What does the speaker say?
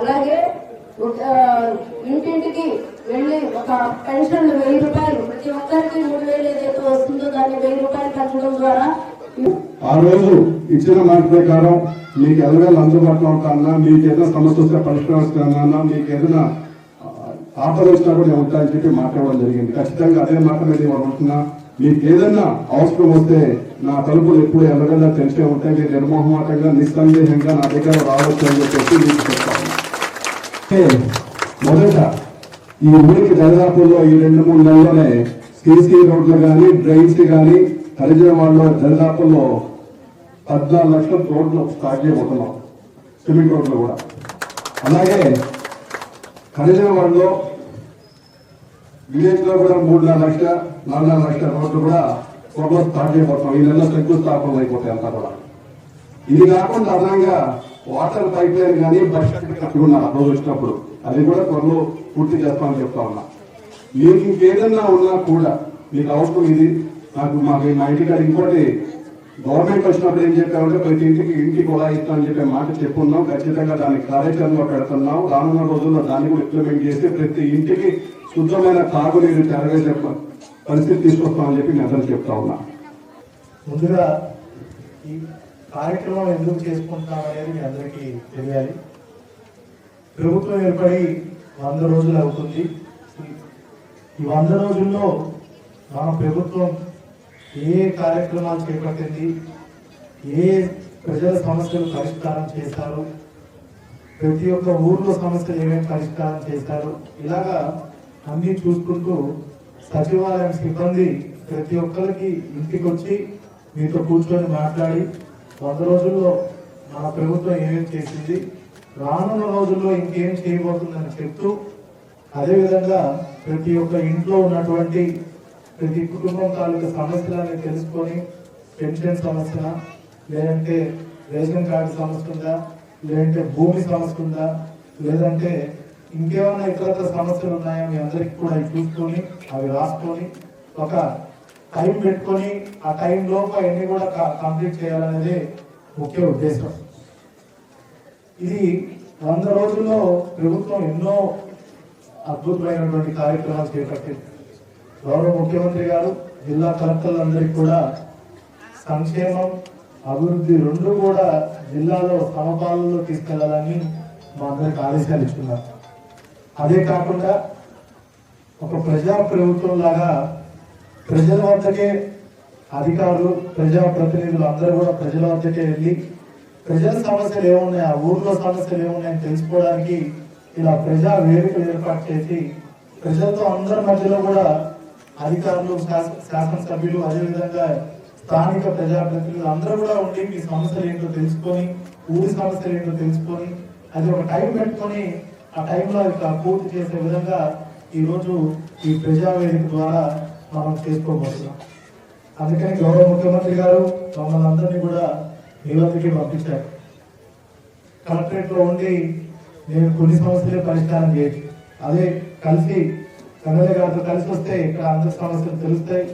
అలాగే ఒక, ఇంటింటికి వెళ్ళి ఒక పెన్షన్ వెయ్యి రూపాయలు ప్రతి ఒక్కరికి మూడు వేలు ఏదైతే వస్తుందో దాన్ని వెయ్యి రూపాయలు పెంచడం ద్వారా ఆ రోజు ఇచ్చిన మాట ప్రకారం మీకు ఎలాగైనా అందుబాటులో ఉంటానన్నా మీకు ఏదైనా సమస్య వస్తే పరిష్కరిస్తానన్నా మీకు ఏదైనా ఆపద వచ్చినా కూడా ఉంటాయని చెప్పి మాట్లాడడం జరిగింది. ఖచ్చితంగా అదే మాట మీద ఉంటున్నా. మీకు ఏదైనా అవసరం వస్తే నా తలుపులు ఎప్పుడు ఎలాగైనా తెలిసే ఉంటాయి. మీరు నిర్మోహమాటంగా నిస్సందేహంగా నా దగ్గర రావచ్చు అని చెప్పేసి మీకు చెప్తాను. మొదట ఈ ఊరికి దరిదాపుల్లో ఈ రెండు మూడు నెలల్లోనే సీసీ రోడ్లు కానీ డ్రైన్స్ కానీ హరిజనవాడలో దరిదాపుల్లో పద్నాలుగు లక్షల రోడ్లు స్టార్ట్ చేయబోతున్నాం. సిమెంట్ రోడ్లు కూడా. అలాగే హరిజనవాడలో విలేజ్ విలేజ్లో కూడా మూడున్నర లక్షల నాలుగున్నర లక్షల రోడ్లు కూడా త్వరలో స్టార్ట్ చేయబోతున్నాం. ఈ నెలలో శంకుస్థాపనలు అయిపోతాయి అంతా కూడా. ఇది కాకుండా అదనంగా వాటర్ పైప్ లైన్ కానీ బస్ కట్టుకున్నారు రోజు వచ్చినప్పుడు అది కూడా త్వరలో పూర్తి చేస్తామని చెప్తా ఉన్నా. మీకు ఇంకేదన్నా ఉన్నా కూడా మీకు అవసరం ఇది. నాకు మాకు మా ఇంటికాడ ఇంకోటి గవర్నమెంట్ వచ్చినప్పుడు ఏం చెప్పారంటే ప్రతి ఇంటికి ఇంటికి కూడా ఇస్తామని చెప్పే మాట చెప్పున్నాం. ఖచ్చితంగా దానికి కార్యక్రమంలో పెడుతున్నాం. రానున్న రోజుల్లో దాన్ని కూడా ఇంప్లిమెంట్ చేసి ప్రతి ఇంటికి శుద్ధమైన తాగునీరు చేరవేసే పరిస్థితి తీసుకొస్తామని చెప్పి నేను అందరికీ చెప్తా ఉన్నా. ముందుగా కార్యక్రమం ఎందుకు చేసుకుంటున్నాం అనేది మీ అందరికీ తెలియాలి. ప్రభుత్వం ఏర్పడి వంద రోజులు అవుతుంది. ఈ- వంద రోజుల్లో మన ప్రభుత్వం ఏ కార్యక్రమాలు చేపట్టింది ఏ ప్రజల సమస్యలు పరిష్కారం చేశారు ప్రతి ఒక్క ఊర్లో సమస్యలు ఏమేమి పరిష్కారం చేశారు ఇలాగా అన్ని చూసుకుంటూ సచివాలయం సిబ్బంది ప్రతి ఒక్కరికి ఇంటికి వచ్చి మీతో కూర్చొని మాట్లాడి వంద రోజుల్లో మన ప్రభుత్వం ఏమేమి చేసింది? రానున్న రోజుల్లో ఇంకేం చేయబోతుందని చెప్తూ అదేవిధంగా ప్రతి ఒక్క ఇంట్లో ఉన్నటువంటి ప్రతి కుటుంబం తాలూకు సమస్యలని తెలుసుకొని పెన్షన్ సమస్య లేదంటే రేషన్ కార్డు సమస్య ఉందా లేదంటే భూమి సమస్య ఉందా లేదంటే ఇంకేమైనా ఇతరత్ర సమస్యలు ఉన్నాయా మీ అందరికి కూడా చూసుకొని అవి రాసుకొని ఒక టైం పెట్టుకొని ఆ టైం లోపు అవన్నీ కూడా కంప్లీట్ చేయాలనేది ముఖ్య ఉద్దేశం. ఇది వంద రోజుల్లో ప్రభుత్వం ఎన్నో అద్భుతమైనటువంటి కార్యక్రమాలు చేపట్టింది. గౌరవ ముఖ్యమంత్రి గారు జిల్లా కలెక్టర్లందరికీ కూడా సంక్షేమం అభివృద్ధి రెండు కూడా జిల్లాలో సమపాలనలో తీసుకెళ్ళాలని మా అందరికి ఆదేశాలు ఇస్తున్నారు. అదే కాకుండా ఒక ప్రజా ప్రభుత్వం లాగా ప్రజల వద్దకే అధికారులు ప్రజా ప్రతినిధులు అందరూ కూడా ప్రజల వద్దకే వెళ్ళి ప్రజల సమస్యలు ఏమున్నాయి ఆ ఊర్లో సమస్యలు ఏమున్నాయని తెలుసుకోవడానికి ఇలా ప్రజా వేదికలు ఏర్పాటు చేసి ప్రజలతో అందరి మధ్యలో కూడా అధికారులు శాస- శాసనసభ్యులు అదేవిధంగా స్థానిక ప్రజాప్రతినిధులు అందరూ కూడా ఉండి మీ సమస్యలు ఏంటో తెలుసుకొని ఊరి సమస్యలు ఏంటో తెలుసుకొని అది ఒక టైం పెట్టుకొని ఆ టైంలో అది పూర్తి చేసే విధంగా ఈ ఈ ప్రజావేదిక ద్వారా మనం తీసుకోబోతున్నాం. అందుకని గౌరవ ముఖ్యమంత్రి గారు మమ్మల్ని అందరినీ కూడా మీ పంపించారు కలెక్టరేట్లో ఉండి నేను కొన్ని సమస్యలే పరిష్కారం చేయొచ్చు అదే కలిసి ఎమ్మెల్యే గారితో కలిసి వస్తే ఇక్కడ అందరి సమస్యలు తెలుస్తాయి.